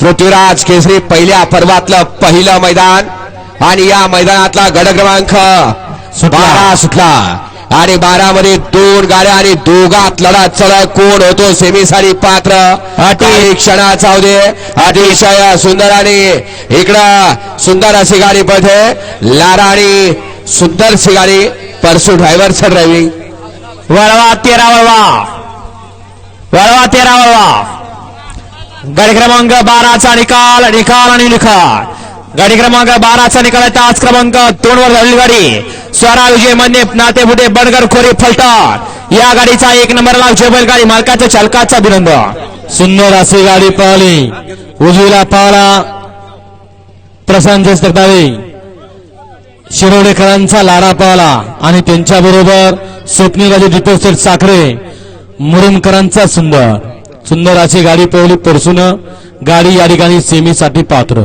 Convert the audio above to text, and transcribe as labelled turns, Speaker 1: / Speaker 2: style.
Speaker 1: पृथ्वीराज केसरी पहिल्या पर्वातलं पहिलं मैदान. आणि या मैदानातला गड क्रमांक बारा सुटला. आणि बारा मध्ये दोन गाड्या आणि दोघात लढत चढत कोण होतो सेमीसाठी पात्र? काही क्षणाचा दे. अतिशय सुंदर आणि इकडं सुंदर अशी गाडी पळते लारा आणि सुंदर सी गाडी परसू ड्रायव्हरचं ड्रायव्हिंग
Speaker 2: वळवा तेरा वळवा. वळवा तेरा वळवा. गाडी क्रमांक बाराचा निकाल निकाल आणि निकाल गाडी क्रमांक बाराचा निकाल आहे तास क्रमांक दोन वर झालेली गाडी. स्वरा विजय मन्ने नाते फुटे बडगर खोरी फलटण. या गाडीचा एक नंबरला विजय गाडी मालकाच्या चालकाचा अभिनंदन.
Speaker 3: सुंदर अशी गाडी पळाली उजवीला पाहला प्रशांत जगतावे शिरोडेकरांचा लाडा पाहला आणि त्यांच्या बरोबर स्वप्नीराजे डिपोसिट साखरे. मुरुमकरांचा सुंदर. सुंदर अशी गाडी पळवली परसून गाडी या ठिकाणी सेमीसाठी पात्र.